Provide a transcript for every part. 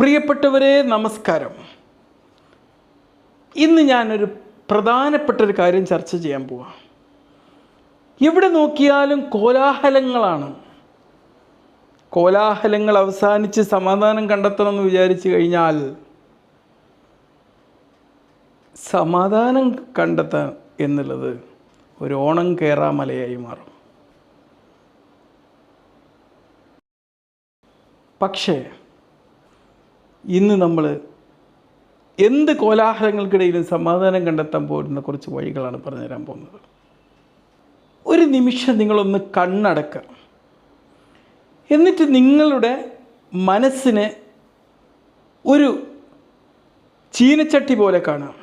പ്രിയപ്പെട്ടവരെ നമസ്കാരം. ഇന്ന് ഞാനൊരു പ്രധാനപ്പെട്ട ഒരു കാര്യം ചർച്ച ചെയ്യാൻ പോവാം. എവിടെ നോക്കിയാലും കോലാഹലങ്ങളാണ്. കോലാഹലങ്ങൾ അവസാനിച്ച് സമാധാനം കണ്ടെത്തണമെന്ന് വിചാരിച്ചു കഴിഞ്ഞാൽ സമാധാനം കണ്ടെത്താൻ എന്നുള്ളത് ഒരു ഓണം കയറാമലയായി മാറും. പക്ഷേ ഇന്ന് നമ്മൾ എന്ത് കോലാഹലങ്ങൾക്കിടയിലും സമാധാനം കണ്ടെത്താൻ പോരുന്ന കുറച്ച് വഴികളാണ് പറഞ്ഞു തരാൻ പോകുന്നത്. ഒരു നിമിഷം നിങ്ങളൊന്ന് കണ്ണടക്കുക. എന്നിട്ട് നിങ്ങളുടെ മനസ്സിനെ ഒരു ചീനച്ചട്ടി പോലെ കാണാം.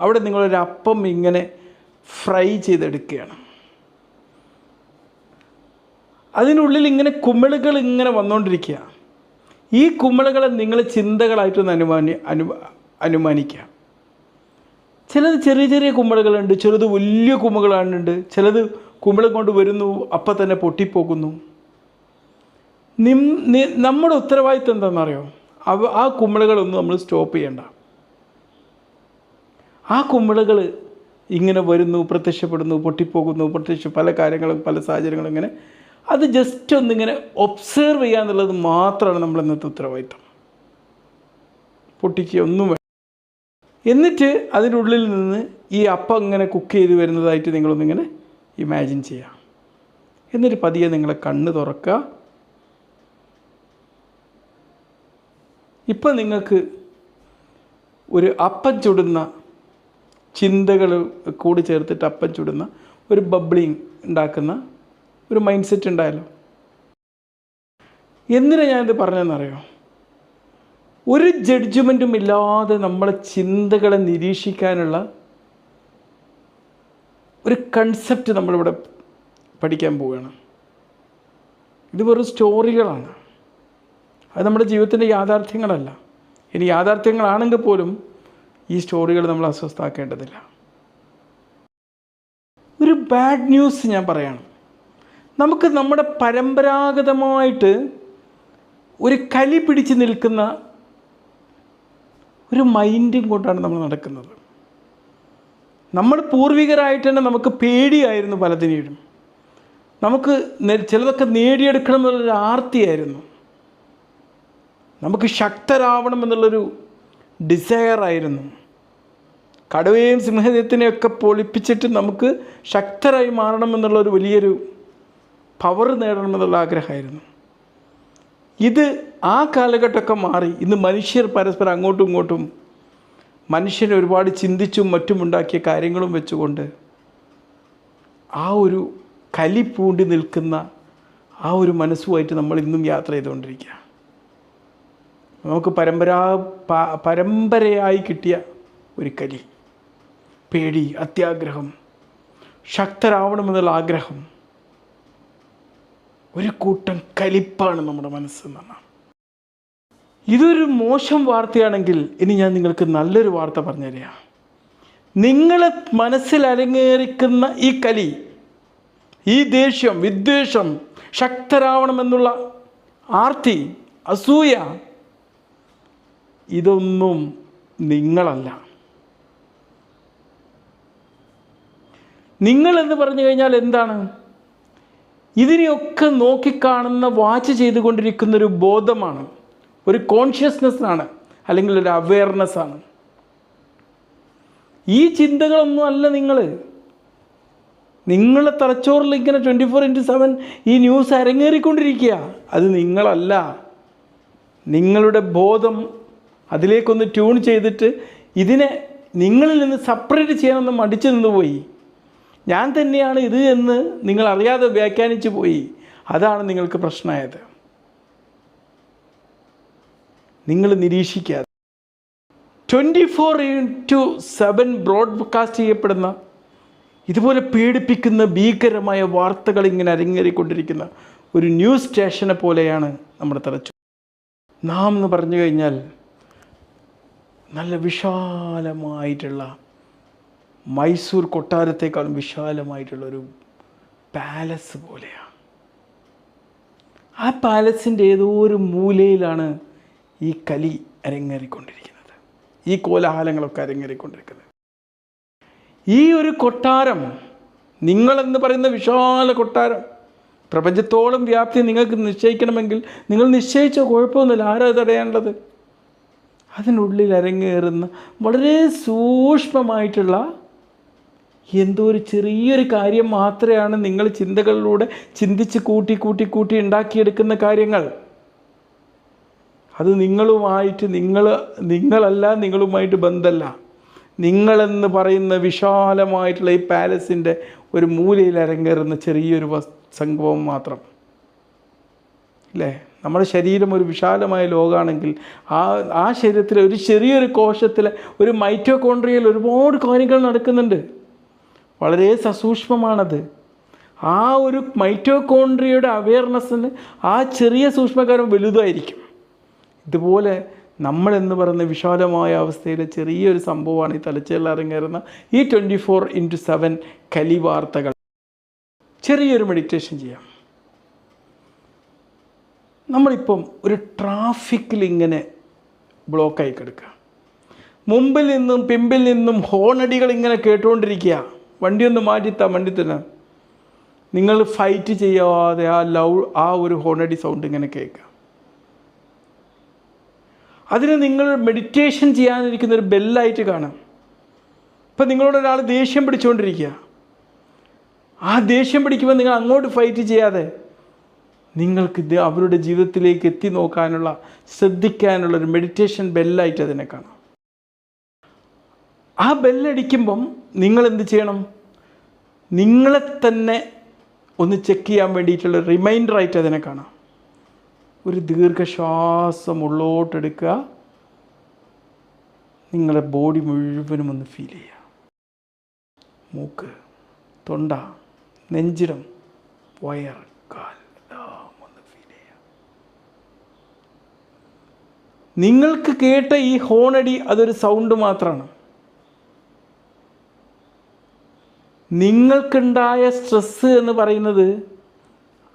അവിടെ നിങ്ങളൊരു അപ്പം ഇങ്ങനെ ഫ്രൈ ചെയ്തെടുക്കുകയാണ്. അതിനുള്ളിൽ ഇങ്ങനെ കുമിളുകൾ ഇങ്ങനെ വന്നുകൊണ്ടിരിക്കുക ഈ കുമ്മളുകളെ നിങ്ങൾ ചിന്തകളായിട്ടൊന്ന് അനുമാനി അനു അനുമാനിക്കുക. ചിലത് ചെറിയ ചെറിയ കുമിളുകളുണ്ട് ചിലത് വലിയ കുമികളാണുണ്ട് ചിലത് കുമ്പളം കൊണ്ട് വരുന്നു അപ്പം തന്നെ പൊട്ടിപ്പോകുന്നു. നി- നമ്മുടെ ഉത്തരവാദിത്വം എന്താണെന്നറിയോ? അവ ആ കുമ്പളകളൊന്നും നമ്മൾ സ്റ്റോപ്പ് ചെയ്യണ്ട. ആ കുമ്പളകൾ ഇങ്ങനെ വരുന്നു പ്രത്യക്ഷപ്പെടുന്നു പൊട്ടിപ്പോകുന്നു പ്രത്യക്ഷ പല കാര്യങ്ങളും പല സാഹചര്യങ്ങളും ഇങ്ങനെ അത് ജസ്റ്റ് ഒന്നിങ്ങനെ ഒബ്സേർവ് ചെയ്യുക എന്നുള്ളത് മാത്രമാണ് നമ്മൾ ഇന്നത്തെ ഉത്തരവാദിത്വം. പൊട്ടിക്ക് ഒന്നും വേണം എന്നിട്ട് അതിനുള്ളിൽ നിന്ന് ഈ അപ്പം ഇങ്ങനെ കുക്ക് ചെയ്ത് വരുന്നതായിട്ട് നിങ്ങളൊന്നിങ്ങനെ ഇമാജിൻ ചെയ്യാം എന്നിട്ട് പതിയെ നിങ്ങളെ കണ്ണ് തുറക്കുക. ഇപ്പം നിങ്ങൾക്ക് ഒരു അപ്പം ചുടുന്ന ചിന്തകൾ കൂടി ചേർത്തിട്ട് അപ്പം ചുടുന്ന ഒരു ബബ്ലിങ് ഉണ്ടാക്കുന്ന ഒരു മൈൻഡ് സെറ്റ് ഉണ്ടായല്ലോ. എന്തിനാ ഞാനിത് പറഞ്ഞതെന്നറിയോ? ഒരു ജഡ്ജ്മെന്റും ഇല്ലാതെ നമ്മളെ ചിന്തകളെ നിരീക്ഷിക്കാനുള്ള ഒരു കൺസെപ്റ്റ് നമ്മളിവിടെ പഠിക്കാൻ പോവുകയാണ്. ഇത് വെറും സ്റ്റോറികളാണ് അത് നമ്മുടെ ജീവിതത്തിന്റെ യാഥാർത്ഥ്യങ്ങളല്ല. ഇനി യാഥാർത്ഥ്യങ്ങളാണെങ്കിൽ പോലും ഈ സ്റ്റോറികൾ നമ്മൾ അസ്വസ്ഥാക്കേണ്ടതില്ല ഒരു ബാഡ് ന്യൂസ് ഞാൻ പറയാണ്. നമുക്ക് നമ്മുടെ പരമ്പരാഗതമായിട്ട് ഒരു കലി പിടിച്ച് നിൽക്കുന്ന ഒരു മൈൻഡും കൊണ്ടാണ് നമ്മൾ നടക്കുന്നത്. നമ്മൾ പൂർവികരായിട്ട് തന്നെ നമുക്ക് പേടിയായിരുന്നു പലതിനേഴും. നമുക്ക് ചിലതൊക്കെ നേടിയെടുക്കണം എന്നുള്ളൊരു ആർത്തിയായിരുന്നു. നമുക്ക് ശക്തരാവണം എന്നുള്ളൊരു ഡിസയറായിരുന്നു. കടുവയും സിംഹത്തിനെയൊക്കെ പൊളിപ്പിച്ചിട്ട് നമുക്ക് ശക്തരായി മാറണം എന്നുള്ളൊരു വലിയൊരു പവർ നേടണമെന്നുള്ള ആഗ്രഹമായിരുന്നു. ഇത് ആ കാലഘട്ടമൊക്കെ മാറി ഇന്ന് മനുഷ്യർ പരസ്പരം അങ്ങോട്ടും ഇങ്ങോട്ടും മനുഷ്യനെ ഒരുപാട് ചിന്തിച്ചും മറ്റും ഉണ്ടാക്കിയ കാര്യങ്ങളും വെച്ചുകൊണ്ട് ആ ഒരു കലി പൂണ്ടി നിൽക്കുന്ന ആ ഒരു മനസ്സുമായിട്ട് നമ്മൾ ഇന്നും യാത്ര ചെയ്തുകൊണ്ടിരിക്കുക നമുക്ക് പരമ്പരാ പരമ്പരയായി കിട്ടിയ ഒരു കലി പേടി അത്യാഗ്രഹം ശക്തരാവണമെന്നുള്ള ആഗ്രഹം ഒരു കൂട്ടം കലിപ്പാണ് നമ്മുടെ മനസ്സെന്നാണ് ഇതൊരു മോശം വാർത്തയാണെങ്കിൽ ഇനി ഞാൻ നിങ്ങൾക്ക് നല്ലൊരു വാർത്ത പറഞ്ഞു തരാം നിങ്ങളെ മനസ്സിൽ അരങ്ങേറിക്കുന്ന ഈ കലി ഈ ദേഷ്യം വിദ്വേഷം ശക്തരാവണമെന്നുള്ള ആർത്തി അസൂയ ഇതൊന്നും നിങ്ങളല്ല. നിങ്ങളെന്ന് പറഞ്ഞു കഴിഞ്ഞാൽ എന്താണ്? ഇതിനെയൊക്കെ നോക്കിക്കാണുന്ന വാച്ച് ചെയ്തുകൊണ്ടിരിക്കുന്ന ഒരു ബോധമാണ്. ഒരു കോൺഷ്യസ്നെസ്സാണ് അല്ലെങ്കിൽ ഒരു അവെയർനെസ്സാണ് ഈ ചിന്തകളൊന്നും അല്ല നിങ്ങൾ നിങ്ങളെ തലച്ചോറിൽ ഇങ്ങനെ ട്വന്റി ഫോർ ഇന്റു സെവൻ ഈ ന്യൂസ് അരങ്ങേറിക്കൊണ്ടിരിക്കുക. അത് നിങ്ങളല്ല. നിങ്ങളുടെ ബോധം അതിലേക്കൊന്ന് ട്യൂൺ ചെയ്തിട്ട് ഇതിനെ നിങ്ങളിൽ നിന്ന് സെപ്പറേറ്റ് ചെയ്യാനൊന്ന് മടിച്ചു നിന്ന് പോയി ഞാൻ തന്നെയാണ് ഇത് എന്ന് നിങ്ങൾ അറിയാതെ വ്യാഖ്യാനിച്ചു പോയി. അതാണ് നിങ്ങൾക്ക് പ്രശ്നമായത്. നിങ്ങൾ നിരീക്ഷിക്കാതെ. Twenty four into seven broadcast ചെയ്യപ്പെടുന്ന ഇതുപോലെ പേടിപ്പിക്കുന്ന ഭീകരമായ വാർത്തകൾ ഇങ്ങനെ അരങ്ങേറിക്കൊണ്ടിരിക്കുന്ന ഒരു ന്യൂസ് സ്റ്റേഷനെ പോലെയാണ് നമ്മുടെ തലച്ചു നാം എന്ന് പറഞ്ഞു കഴിഞ്ഞാൽ നല്ല വിശാലമായിട്ടുള്ള മൈസൂർ കൊട്ടാരത്തെക്കാളും വിശാലമായിട്ടുള്ളൊരു പാലസ് പോലെയാണ് ആ പാലസിന്റെ ഏതോ ഒരു മൂലയിലാണ് ഈ കലി അരങ്ങേറിക്കൊണ്ടിരിക്കുന്നത്. ഈ കോലാഹലങ്ങളൊക്കെ അരങ്ങേറിക്കൊണ്ടിരിക്കുന്നത്. ഈ ഒരു കൊട്ടാരം നിങ്ങളെന്ന് പറയുന്ന വിശാല കൊട്ടാരം പ്രപഞ്ചത്തോളം വ്യാപ്തി നിങ്ങൾക്ക് നിശ്ചയിക്കണമെങ്കിൽ നിങ്ങൾ നിശ്ചയിച്ച കുഴപ്പമൊന്നുമില്ല. ആരാ തടയാനുള്ളത് അതിനുള്ളിൽ അരങ്ങേറുന്ന വളരെ സൂക്ഷ്മമായിട്ടുള്ള എന്തോ ഒരു ചെറിയൊരു കാര്യം മാത്രമാണ് നിങ്ങൾ ചിന്തകളിലൂടെ ചിന്തിച്ച് കൂട്ടി കൂട്ടി കൂട്ടി ഉണ്ടാക്കിയെടുക്കുന്ന കാര്യങ്ങൾ. അത് നിങ്ങളുമായിട്ട് നിങ്ങൾ നിങ്ങളല്ല നിങ്ങളുമായിട്ട് ബന്ധമല്ല നിങ്ങളെന്ന് പറയുന്ന വിശാലമായിട്ടുള്ള ഈ പാലസിന്റെ ഒരു മൂലയിൽ അരങ്ങേറുന്ന ചെറിയൊരു സംഭവം മാത്രം. അല്ലേ നമ്മുടെ ശരീരം ഒരു വിശാലമായ ലോകമാണെങ്കിൽ ആ ആ ശരീരത്തിലെ ഒരു ചെറിയൊരു കോശത്തിലെ ഒരു മൈറ്റോകോൺട്രിയയിൽ ഒരുപാട് കാര്യങ്ങൾ നടക്കുന്നുണ്ട്. വളരെ സസൂക്ഷ്മമാണത്. ആ ഒരു മൈറ്റോകോൺട്രിയയുടെ അവയർനെസ്സിന് ആ ചെറിയ സൂക്ഷ്മകാരം വലുതായിരിക്കും. ഇതുപോലെ നമ്മളെന്ന് പറയുന്ന വിശാലമായ അവസ്ഥയിലെ ചെറിയൊരു സംഭവമാണ് ഈ തലച്ചേറിൽ ഇറങ്ങേറുന്ന ഈ ട്വന്റി ഫോർ ഇന്റു സെവൻ കലി വാർത്തകൾ ചെറിയൊരു മെഡിറ്റേഷൻ ചെയ്യാം. നമ്മളിപ്പം ഒരു ട്രാഫിക്കിൽ ഇങ്ങനെ ബ്ലോക്കായി കിടക്കുക. മുമ്പിൽ നിന്നും പിമ്പിൽ നിന്നും ഹോണടികൾ ഇങ്ങനെ കേട്ടുകൊണ്ടിരിക്കുക വണ്ടി ഒന്ന് മാറ്റിത്താ വണ്ടി തന്നെ നിങ്ങൾ ഫൈറ്റ് ചെയ്യാതെ ആ ലൗ ആ ഒരു ഹോണടി സൗണ്ട് ഇങ്ങനെ കേൾക്കുക അതിന് നിങ്ങൾ മെഡിറ്റേഷൻ ചെയ്യാനിരിക്കുന്ന ഒരു ബെല്ലായിട്ട് കാണാം. ഇപ്പം നിങ്ങളോട് ഒരാൾ ദേഷ്യം പിടിച്ചുകൊണ്ടിരിക്കുക ആ ദേഷ്യം പിടിക്കുമ്പോൾ നിങ്ങൾ അങ്ങോട്ട് ഫൈറ്റ് ചെയ്യാതെ നിങ്ങൾക്ക് അവരുടെ ജീവിതത്തിലേക്ക് എത്തി നോക്കാനുള്ള ശ്രദ്ധിക്കാനുള്ള ഒരു മെഡിറ്റേഷൻ ബെല്ലായിട്ട് അതിനെ കാണാം. ആ ബെല്ലടിക്കുമ്പം നിങ്ങൾ എന്ത് ചെയ്യണം? നിങ്ങളെ തന്നെ ഒന്ന് ചെക്ക് ചെയ്യാൻ വേണ്ടിയിട്ടുള്ള റിമൈൻഡറായിട്ട് അതിനെ കാണാം. ഒരു ദീർഘശ്വാസം ഉള്ളോട്ടെടുക്കുക നിങ്ങളുടെ ബോഡി മുഴുവനും ഒന്ന് ഫീൽ ചെയ്യുക. മൂക്ക് തൊണ്ട നെഞ്ചിടം വയർ കാൽ എല്ലാം ഒന്ന് ഫീൽ ചെയ്യുക. നിങ്ങൾക്ക് കേട്ട ഈ ഹോണടി അതൊരു സൗണ്ട് മാത്രമാണ് നിങ്ങൾക്കുണ്ടായ സ്ട്രെസ്സ് എന്ന് പറയുന്നത്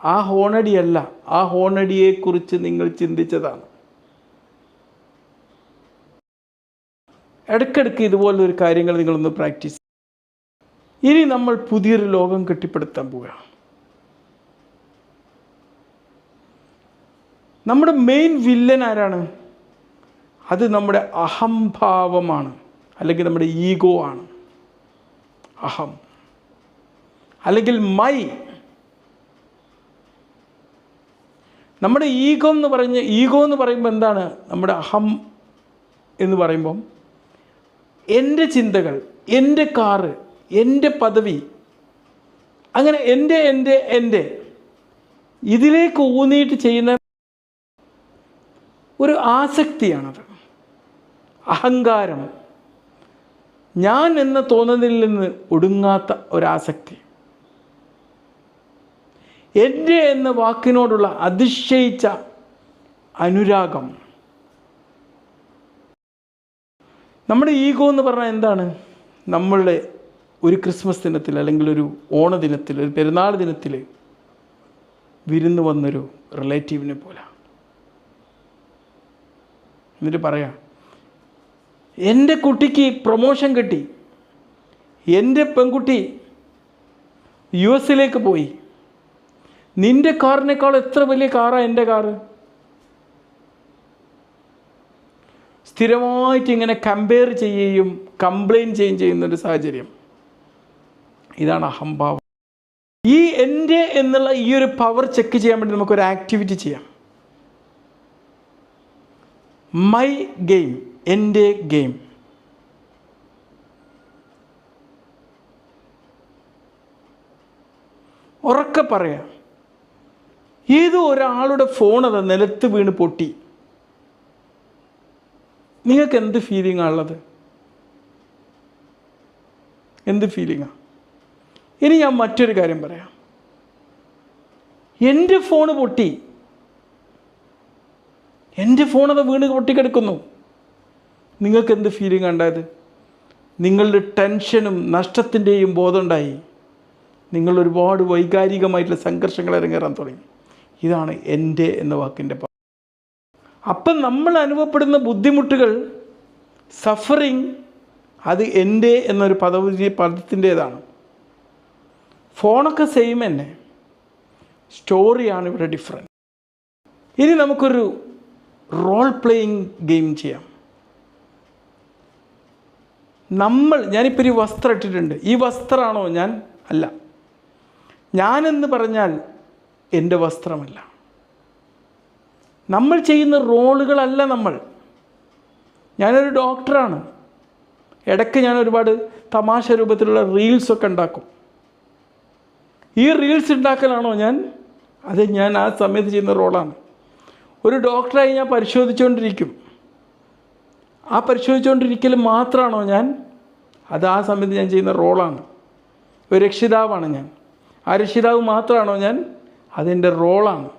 ആ ഹോണടിയല്ല. ആ ഹോണടിയെക്കുറിച്ച് നിങ്ങൾ ചിന്തിച്ചതാണ്. ഇടയ്ക്കിടയ്ക്ക് ഇതുപോലൊരു കാര്യങ്ങൾ നിങ്ങളൊന്ന് പ്രാക്ടീസ് ഇനി നമ്മൾ പുതിയൊരു ലോകം കെട്ടിപ്പടുത്താൻ പോവുകയാണ്. നമ്മുടെ മെയിൻ വില്ലൻ ആരാണ്? അത് നമ്മുടെ അഹംഭാവമാണ്. അല്ലെങ്കിൽ നമ്മുടെ ഈഗോ ആണ്. അഹം. അല്ലെങ്കിൽ മൈ. നമ്മുടെ ഈഗോ എന്ന് പറഞ്ഞ് ഈഗോ എന്ന് പറയുമ്പോൾ എന്താണ്? നമ്മുടെ അഹം എന്ന് പറയുമ്പം എന്റെ ചിന്തകൾ എന്റെ കാറ് എന്റെ പദവി അങ്ങനെ എന്റെ എന്റെ എന്റെ ഇതിലേക്ക് ഊന്നിയിട്ട് ചെയ്യുന്ന ഒരു ആസക്തിയാണത്. അഹങ്കാരം. ഞാൻ എന്ന തോന്നലിൽ നിന്ന് ഒടുങ്ങാത്ത ഒരാസക്തി. എന്റെ എന്ന വാക്കിനോടുള്ള അതിശയിച്ച അനുരാഗം. നമ്മുടെ ഈഗോ എന്ന് പറഞ്ഞാൽ എന്താണ്? നമ്മളുടെ ഒരു ക്രിസ്മസ് ദിനത്തിൽ അല്ലെങ്കിൽ ഒരു ഓണദിനത്തിൽ ഒരു പെരുന്നാൾ ദിനത്തിൽ വിരുന്ന് വന്നൊരു റിലേറ്റീവിനെ പോലെ. എന്നിട്ട് പറയാം എന്റെ കുട്ടിക്ക് പ്രൊമോഷൻ കിട്ടി. എന്റെ പെൺകുട്ടി യു എസിലേക്ക് പോയി. നിന്റെ കാറിനേക്കാൾ എത്ര വലിയ കാറാണ് എന്റെ കാറ് സ്ഥിരമായിട്ട് ഇങ്ങനെ കമ്പയർ ചെയ്യുകയും കംപ്ലൈന്റ് ചെയ്യുകയും ചെയ്യുന്നൊരു സാഹചര്യം. ഇതാണ് അഹംഭാവം. ഈ എന്റെ എന്നുള്ള ഈ ഒരു പവർ ചെക്ക് ചെയ്യാൻ വേണ്ടി നമുക്കൊരു ആക്ടിവിറ്റി ചെയ്യാം. മൈ ഗെയിം എന്റെ ഗെയിം ഉറക്കെ പറയാം. ഏതോ ഒരാളുടെ ഫോൺ അത് നിലത്ത് വീണ് പൊട്ടി. നിങ്ങൾക്ക് എന്ത് ഫീലിംഗ് ഉള്ളത്? എന്ത് ഫീലിംഗാണ് ഇനി ഞാൻ മറ്റൊരു കാര്യം പറയാം. എന്റെ ഫോണ് പൊട്ടി. എന്റെ ഫോണത് വീണ് പൊട്ടിക്കിടക്കുന്നു. നിങ്ങൾക്ക് എന്ത് ഫീലിംഗ് ഉണ്ടായത്? നിങ്ങളുടെ ടെൻഷനും നഷ്ടത്തിന്റെയും ബോധമുണ്ടായി നിങ്ങൾ ഒരുപാട് വൈകാരികമായിട്ടുള്ള സംഘർഷങ്ങൾ ഇറങ്ങേറാൻ തുടങ്ങി. ഇതാണ് എന്റെ എന്ന വാക്കിന്റെ അപ്പം നമ്മൾ അനുഭവപ്പെടുന്ന ബുദ്ധിമുട്ടുകൾ സഫറിങ് അത് എന്റെ എന്നൊരു പദവി പദത്തിന്റേതാണ്. ഫോണൊക്കെ സെയിം തന്നെ. സ്റ്റോറിയാണ് ഇവിടെ ഡിഫറെന്റ് ഇനി നമുക്കൊരു റോൾ പ്ലേയിങ് ഗെയിം ചെയ്യാം. നമ്മൾ ഞാനിപ്പോൾ ഒരു വസ്ത്രം ഇട്ടിട്ടുണ്ട്. ഈ വസ്ത്രമാണോ ഞാൻ? അല്ല. ഞാനെന്ന് പറഞ്ഞാൽ എന്റെ വസ്ത്രമല്ല. നമ്മൾ ചെയ്യുന്ന റോളുകളല്ല നമ്മൾ. ഞാനൊരു ഡോക്ടറാണ്. ഇടയ്ക്ക് ഞാൻ ഒരുപാട് തമാശ രൂപത്തിലുള്ള റീൽസൊക്കെ ഉണ്ടാക്കും. ഈ റീൽസ് ഉണ്ടാക്കലാണോ ഞാൻ? അത് ഞാൻ ആ സമയത്ത് ചെയ്യുന്ന റോളാണ്. ഒരു ഡോക്ടറായി ഞാൻ പരിശോധിച്ചുകൊണ്ടിരിക്കും. ആ പരിശോധിച്ചുകൊണ്ടിരിക്കൽ മാത്രമാണോ ഞാൻ? അത് ആ സമയത്ത് ഞാൻ ചെയ്യുന്ന റോളാണ്. ഒരു രക്ഷിതാവാണ് ഞാൻ. ആ രക്ഷിതാവ് മാത്രമാണോ ഞാൻ? അതെന്റെ റോളാണ്.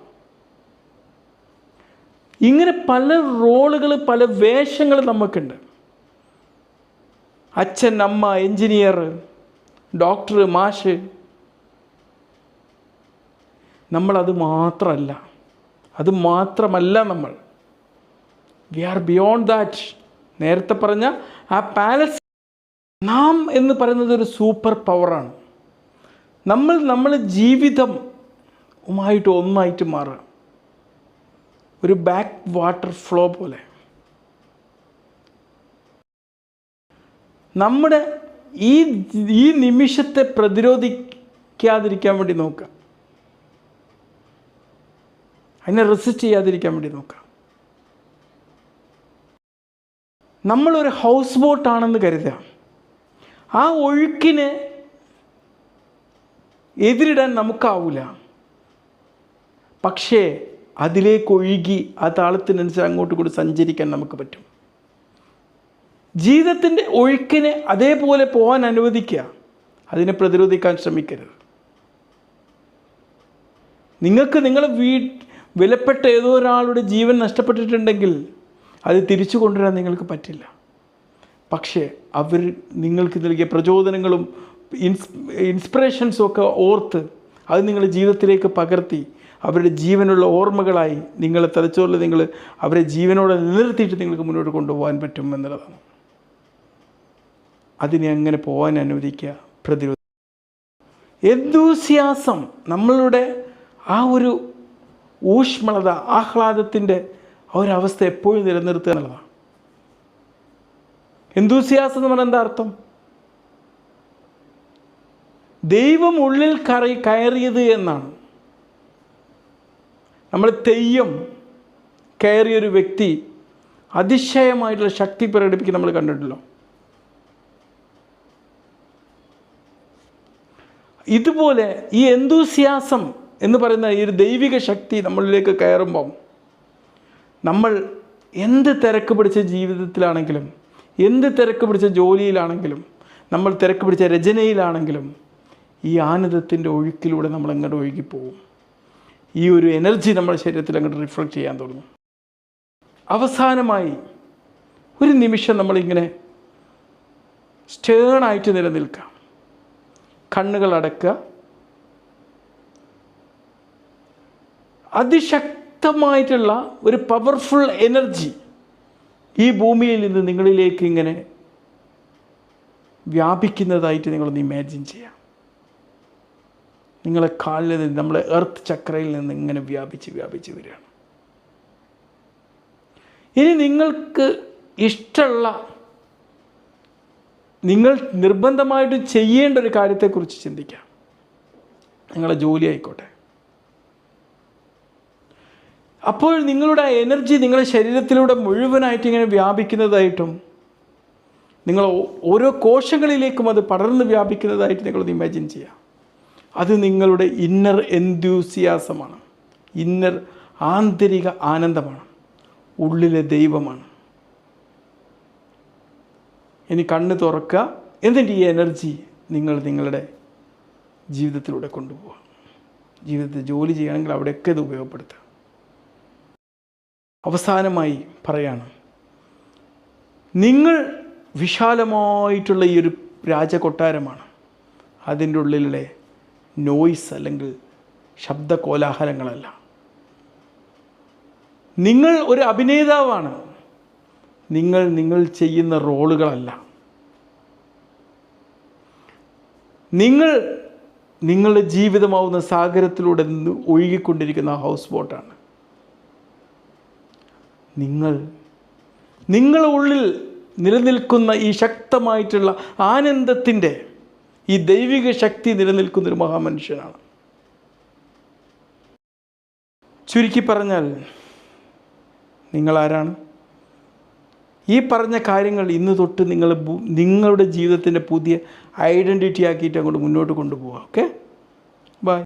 ഇങ്ങനെ പല റോളുകൾ പല വേഷങ്ങൾ നമുക്കുണ്ട്. അച്ഛൻ അമ്മ എഞ്ചിനീയർ ഡോക്ടർ മാഷ്. നമ്മളത് മാത്രമല്ല. അത് മാത്രമല്ല നമ്മൾ. വി ആർ ബിയോണ്ട് ദാറ്റ് നേരത്തെ പറഞ്ഞ ആ പാലസ് നാം എന്ന് പറയുന്നത് ഒരു സൂപ്പർ പവറാണ് നമ്മൾ നമ്മൾ ജീവിതം ഉമായിട്ട് ഒന്നായിട്ട് മാറുക. ഒരു ബാക്ക് വാട്ടർ ഫ്ലോ പോലെ. നമ്മുടെ ഈ ഈ നിമിഷത്തെ പ്രതിരോധിക്കാതിരിക്കാൻ വേണ്ടി നോക്കുക. അതിനെ റെസിസ്റ്റ് ചെയ്യാതിരിക്കാൻ വേണ്ടി നോക്കുക. നമ്മളൊരു ഹൗസ് ബോട്ടാണെന്ന് കരുതുക. ആ ഒഴുക്കിന് എതിരിടാൻ നമുക്കാവില്ല പക്ഷേ അതിലേക്ക് ഒഴുകി ആ താളത്തിനനുസരിച്ച് അങ്ങോട്ട് കൂടി സഞ്ചരിക്കാൻ നമുക്ക് പറ്റും. ജീവിതത്തിന്റെ ഒഴുക്കിനെ അതേപോലെ പോകാൻ അനുവദിക്കുക. അതിനെ പ്രതിരോധിക്കാൻ ശ്രമിക്കരുത്. നിങ്ങൾക്ക് നിങ്ങൾ വീ വിലപ്പെട്ട ഏതോ ഒരാളുടെ ജീവൻ നഷ്ടപ്പെട്ടിട്ടുണ്ടെങ്കിൽ അത് തിരിച്ചു കൊണ്ടുവരാൻ നിങ്ങൾക്ക് പറ്റില്ല. പക്ഷേ അവർ നിങ്ങൾക്ക് നൽകിയ പ്രചോദനങ്ങളും ഇൻസ് ഇൻസ്പിറേഷൻസും ഒക്കെ ഓർത്ത് അത് നിങ്ങളുടെ ജീവിതത്തിലേക്ക് പകർത്തി അവരുടെ ജീവനുള്ള ഓർമ്മകളായി നിങ്ങളെ തലച്ചോറിൽ നിങ്ങൾ അവരെ ജീവനോടെ നിലനിർത്തിയിട്ട് നിങ്ങൾക്ക് മുന്നോട്ട് കൊണ്ടുപോകാൻ പറ്റും എന്നുള്ളതാണ്. അതിനെ അങ്ങനെ പോകാൻ അനുവദിക്കുക പ്രതിരോധ എന്തൂസിയാസം നമ്മളുടെ ആ ഒരു ഊഷ്മളത ആഹ്ലാദത്തിന്റെ ആ ഒരു അവസ്ഥ എപ്പോഴും നിലനിർത്തുക എന്നുള്ളതാണ്. എന്തൂസിയാസം എന്ന് പറഞ്ഞാൽ എന്താ അർത്ഥം? ദൈവം ഉള്ളിൽ കറി കയറിയത് എന്നാണ്. നമ്മൾ തെയ്യം കയറിയൊരു വ്യക്തി അതിശയമായിട്ടുള്ള ശക്തി പ്രകടിപ്പിക്കുന്ന നമ്മൾ കണ്ടിട്ടുള്ളൂ ഇതുപോലെ ഈ എന്തൂസിയാസം എന്ന് പറയുന്ന ഈ ഒരു ദൈവിക ശക്തി നമ്മളിലേക്ക് കയറുമ്പം നമ്മൾ എന്ത് തിരക്ക് പിടിച്ച ജീവിതത്തിലാണെങ്കിലും എന്ത് തിരക്ക് പിടിച്ച ജോലിയിലാണെങ്കിലും നമ്മൾ തിരക്ക് പിടിച്ച രചനയിലാണെങ്കിലും ഈ ആനന്ദത്തിന്റെ ഒഴുക്കിലൂടെ നമ്മൾ അങ്ങോട്ട് ഒഴുകിപ്പോവും. ഈ ഒരു എനർജി നമ്മുടെ ശരീരത്തിൽ അങ്ങോട്ട് റിഫ്ലക്റ്റ് ചെയ്യാൻ തുടങ്ങും. അവസാനമായി ഒരു നിമിഷം നമ്മളിങ്ങനെ സ്റ്റേണായിട്ട് നിലനിൽക്കാം. കണ്ണുകൾ അടക്കുക. അതിശക്തമായിട്ടുള്ള ഒരു പവർഫുൾ എനർജി ഈ ഭൂമിയിൽ നിന്ന് നിങ്ങളിലേക്ക് ഇങ്ങനെ വ്യാപിക്കുന്നതായിട്ട് നിങ്ങളൊന്ന് ഇമാജിൻ ചെയ്യാം. നിങ്ങളെ കാലിൽ നിന്ന് നമ്മളെ എർത്ത് ചക്രയിൽ നിന്ന് ഇങ്ങനെ വ്യാപിച്ച് വ്യാപിച്ച് വരികയാണ്. ഇനി നിങ്ങൾക്ക് ഇഷ്ടമുള്ള നിങ്ങൾ നിർബന്ധമായിട്ട് ചെയ്യേണ്ട ഒരു കാര്യത്തെക്കുറിച്ച് ചിന്തിക്കാം. നിങ്ങളെ ജോലി ആയിക്കോട്ടെ. അപ്പോൾ നിങ്ങളുടെ എനർജി നിങ്ങളുടെ ശരീരത്തിലൂടെ മുഴുവനായിട്ട് ഇങ്ങനെ വ്യാപിക്കുന്നതായിട്ടും നിങ്ങൾ ഓരോ കോശങ്ങളിലേക്കും അത് പടർന്ന് വ്യാപിക്കുന്നതായിട്ട് നിങ്ങളത് ഇമാജിൻ ചെയ്യാം. അത് നിങ്ങളുടെ ഇന്നർ എൻത്യൂസിയാസമാണ് ഇന്നർ ആന്തരിക ആനന്ദമാണ്. ഉള്ളിലെ ദൈവമാണ്. ഇനി കണ്ണ് തുറക്കുക. എന്നിട്ട് ഈ എനർജി നിങ്ങൾ നിങ്ങളുടെ ജീവിതത്തിലൂടെ കൊണ്ടുപോകുക ജീവിതത്തിൽ ജോലി ചെയ്യണമെങ്കിൽ അവിടെയൊക്കെ ഇത് ഉപയോഗപ്പെടുത്തുക. അവസാനമായി പറയാണ് നിങ്ങൾ വിശാലമായിട്ടുള്ള ഈ ഒരു രാജകൊട്ടാരമാണ്. അതിന്റെ ഉള്ളിലെ നോയ്സ് അല്ലെങ്കിൽ ശബ്ദ കോലാഹലങ്ങളല്ല. നിങ്ങൾ ഒരു അഭിനേതാവാണ്. നിങ്ങൾ നിങ്ങൾ ചെയ്യുന്ന റോളുകളല്ല. നിങ്ങൾ നിങ്ങളുടെ ജീവിതമാവുന്ന സാഗരത്തിലൂടെ ഒഴുകിക്കൊണ്ടിരിക്കുന്ന ഹൗസ് ബോട്ടാണ് നിങ്ങൾ നിങ്ങളുടെ ഉള്ളിൽ നിലനിൽക്കുന്ന ഈ ശക്തമായിട്ടുള്ള ആനന്ദത്തിന്റെ ഈ ദൈവിക ശക്തി നിലനിൽക്കുന്ന ഒരു മഹാമനുഷ്യനാണ്. ചുരുക്കി പറഞ്ഞാൽ നിങ്ങളാരാണ്? ഈ പറഞ്ഞ കാര്യങ്ങൾ ഇന്ന് തൊട്ട് നിങ്ങൾ നിങ്ങളുടെ ജീവിതത്തിന്റെ പുതിയ ഐഡന്റിറ്റി ആക്കിയിട്ട് അങ്ങോട്ട് മുന്നോട്ട് കൊണ്ടുപോകാം ഓക്കെ? ബൈ.